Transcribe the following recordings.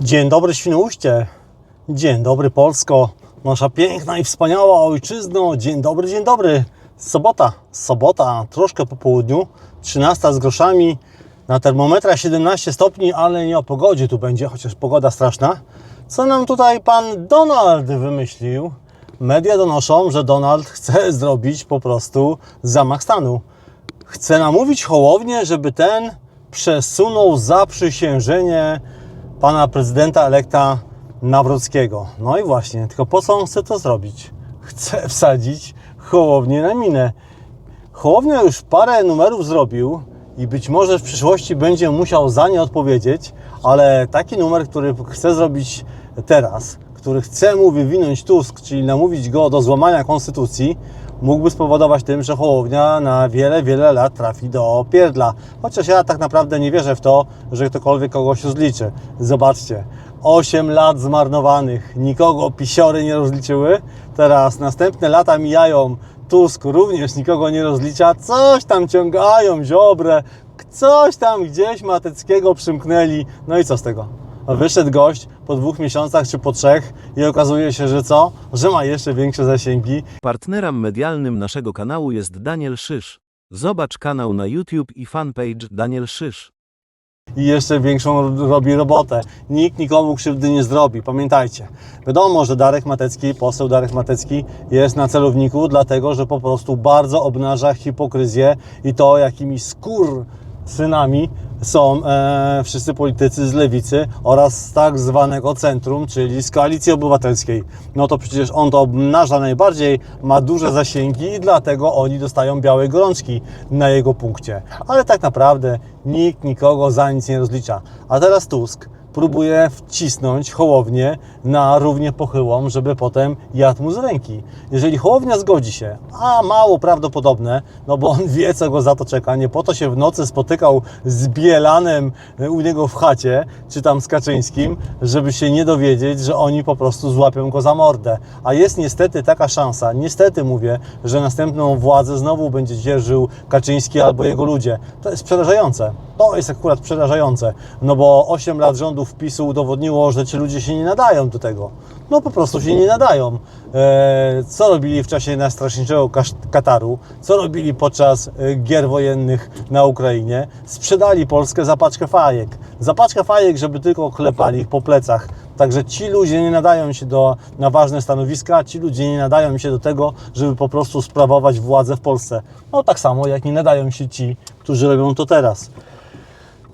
Dzień dobry Świnoujście, dzień dobry Polsko, nasza piękna i wspaniała ojczyzno, dzień dobry, dzień dobry. Sobota, sobota, troszkę po południu, 13 z groszami, na termometrach 17 stopni, ale nie o pogodzie tu będzie, chociaż pogoda straszna. Co nam tutaj pan Donald wymyślił? Media donoszą, że Donald chce zrobić po prostu zamach stanu. Chce namówić Hołownię, żeby ten przesunął zaprzysiężenie pana prezydenta elekta Nawrockiego. No i właśnie, tylko po co on chce to zrobić? Chce wsadzić Hołownię na minę. Hołownia już parę numerów zrobił i być może w przyszłości będzie musiał za nie odpowiedzieć, ale taki numer, który chce zrobić teraz, który chce mu wywinąć Tusk, czyli namówić go do złamania konstytucji, mógłby spowodować tym, że Hołownia na wiele, wiele lat trafi do pierdla. Chociaż ja tak naprawdę nie wierzę w to, że ktokolwiek kogoś rozliczy. Zobaczcie, 8 lat zmarnowanych, nikogo pisiory nie rozliczyły, teraz następne lata mijają, Tusk również nikogo nie rozlicza, coś tam ciągają, ziobrę, coś tam gdzieś Mateckiego przymknęli, no i co z tego? Wyszedł gość po dwóch miesiącach czy po trzech i okazuje się, że co? Że ma jeszcze większe zasięgi. Partnerem medialnym naszego kanału jest Daniel Szysz. Zobacz kanał na YouTube i fanpage Daniel Szysz. i jeszcze większą robi robotę. Nikt nikomu krzywdy nie zrobi, pamiętajcie. Wiadomo, że Darek Matecki, poseł Darek Matecki jest na celowniku, dlatego że po prostu bardzo obnaża hipokryzję i to, jakimi skór synami są e, wszyscy politycy z lewicy oraz z tak zwanego centrum, czyli z koalicji obywatelskiej. No to przecież on to obnaża najbardziej, ma duże zasięgi i dlatego oni dostają białe gorączki na jego punkcie. Ale tak naprawdę nikt nikogo za nic nie rozlicza. A teraz Tusk próbuje wcisnąć Hołownię na równie pochyłą, żeby potem jadł mu z ręki. Jeżeli Hołownia zgodzi się, a mało prawdopodobne, no bo on wie, co go za to czeka, nie po to się w nocy spotykał z Bielanem u niego w chacie, czy tam z Kaczyńskim, żeby się nie dowiedzieć, że oni po prostu złapią go za mordę. A jest niestety taka szansa, niestety mówię, że następną władzę znowu będzie dzierżył Kaczyński albo jego ludzie. To jest przerażające. To jest akurat przerażające, no bo 8 lat rządów PiSu udowodniło, że ci ludzie się nie nadają do tego. No po prostu się nie nadają. Eee, co robili w czasie najstraszniejszego Kataru? Co robili podczas e, gier wojennych na Ukrainie? Sprzedali Polskę za paczkę fajek. Za paczkę fajek, żeby tylko klepali ich po plecach. Także ci ludzie nie nadają się do, na ważne stanowiska, ci ludzie nie nadają się do tego, żeby po prostu sprawować władzę w Polsce. No tak samo jak nie nadają się ci, którzy robią to teraz.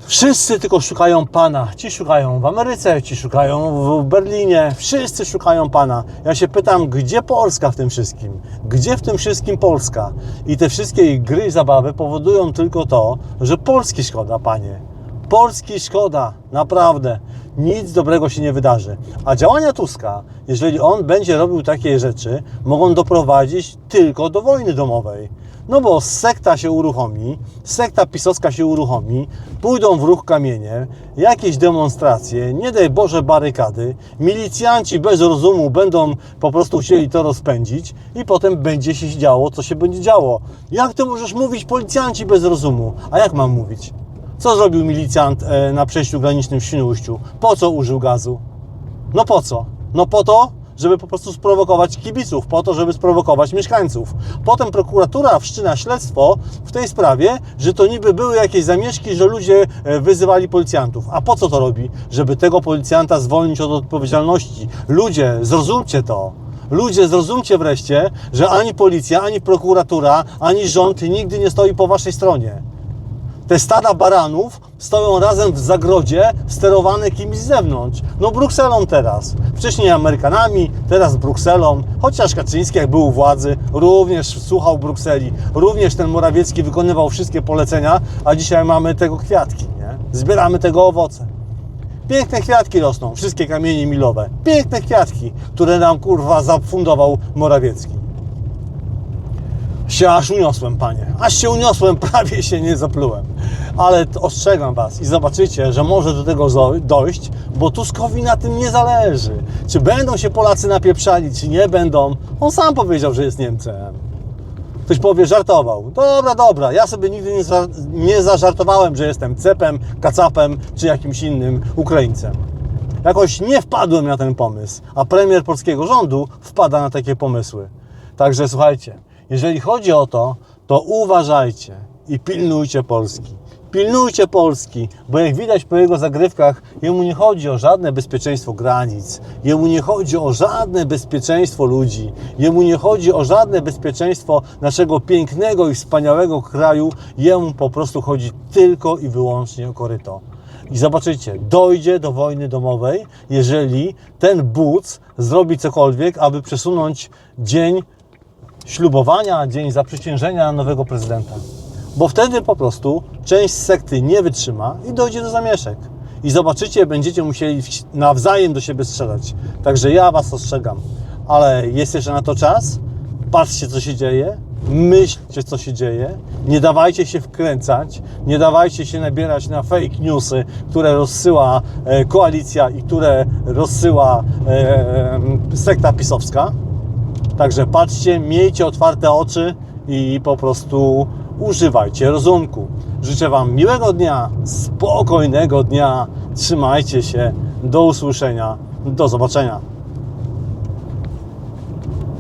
Wszyscy tylko szukają Pana. Ci szukają w Ameryce, ci szukają w Berlinie. Wszyscy szukają Pana. Ja się pytam, gdzie Polska w tym wszystkim? Gdzie w tym wszystkim Polska? I te wszystkie gry i zabawy powodują tylko to, że Polski szkoda, Panie. Polski szkoda, naprawdę. Nic dobrego się nie wydarzy. A działania Tuska, jeżeli on będzie robił takie rzeczy, mogą doprowadzić tylko do wojny domowej. No bo sekta się uruchomi, sekta pisowska się uruchomi, pójdą w ruch kamienie, jakieś demonstracje, nie daj Boże barykady, milicjanci bez rozumu będą po prostu chcieli to rozpędzić i potem będzie się działo, co się będzie działo. Jak to możesz mówić policjanci bez rozumu? A jak mam mówić? Co zrobił milicjant e, na przejściu granicznym w Świnoujściu? Po co użył gazu? No po co? No po to, żeby po prostu sprowokować kibiców, po to, żeby sprowokować mieszkańców. Potem prokuratura wszczyna śledztwo w tej sprawie, że to niby były jakieś zamieszki, że ludzie e, wyzywali policjantów. A po co to robi? Żeby tego policjanta zwolnić od odpowiedzialności. Ludzie, zrozumcie to. Ludzie, zrozumcie wreszcie, że ani policja, ani prokuratura, ani rząd nigdy nie stoi po waszej stronie. Te stada baranów stoją razem w zagrodzie, sterowane kimś z zewnątrz. No Brukselą teraz. Wcześniej Amerykanami, teraz Brukselą. Chociaż Kaczyński jak był u władzy, również słuchał Brukseli. Również ten Morawiecki wykonywał wszystkie polecenia, a dzisiaj mamy tego kwiatki, nie? Zbieramy tego owoce. Piękne kwiatki rosną, wszystkie kamienie milowe. Piękne kwiatki, które nam kurwa zafundował Morawiecki się aż uniosłem, panie. Aż się uniosłem, prawie się nie zaplułem. Ale ostrzegam was i zobaczycie, że może do tego dojść, bo Tuskowi na tym nie zależy. Czy będą się Polacy napieprzali, czy nie będą. On sam powiedział, że jest Niemcem. Ktoś powie, żartował. Dobra, dobra, ja sobie nigdy nie, za, nie zażartowałem, że jestem cepem, kacapem, czy jakimś innym Ukraińcem. Jakoś nie wpadłem na ten pomysł, a premier polskiego rządu wpada na takie pomysły. Także słuchajcie, jeżeli chodzi o to, to uważajcie i pilnujcie Polski. Pilnujcie Polski, bo jak widać po jego zagrywkach, jemu nie chodzi o żadne bezpieczeństwo granic, jemu nie chodzi o żadne bezpieczeństwo ludzi, jemu nie chodzi o żadne bezpieczeństwo naszego pięknego i wspaniałego kraju, jemu po prostu chodzi tylko i wyłącznie o koryto. I zobaczycie, dojdzie do wojny domowej, jeżeli ten Buc zrobi cokolwiek, aby przesunąć dzień ślubowania, dzień zaprzysiężenia nowego prezydenta. Bo wtedy po prostu część sekty nie wytrzyma i dojdzie do zamieszek. I zobaczycie, będziecie musieli nawzajem do siebie strzelać. Także ja Was ostrzegam. Ale jest jeszcze na to czas. Patrzcie, co się dzieje. Myślcie, co się dzieje. Nie dawajcie się wkręcać. Nie dawajcie się nabierać na fake newsy, które rozsyła e, koalicja i które rozsyła e, sekta pisowska. Także patrzcie, miejcie otwarte oczy i po prostu używajcie rozumku. Życzę Wam miłego dnia, spokojnego dnia. Trzymajcie się. Do usłyszenia. Do zobaczenia.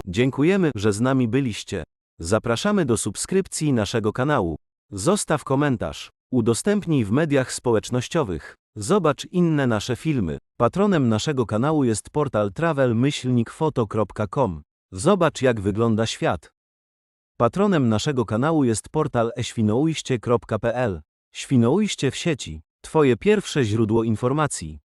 Dziękujemy, że z nami byliście. Zapraszamy do subskrypcji naszego kanału. Zostaw komentarz. Udostępnij w mediach społecznościowych. Zobacz inne nasze filmy. Patronem naszego kanału jest portal travel-foto.com. Zobacz jak wygląda świat. Patronem naszego kanału jest portal eświnoujście.pl. Świnoujście w sieci. Twoje pierwsze źródło informacji.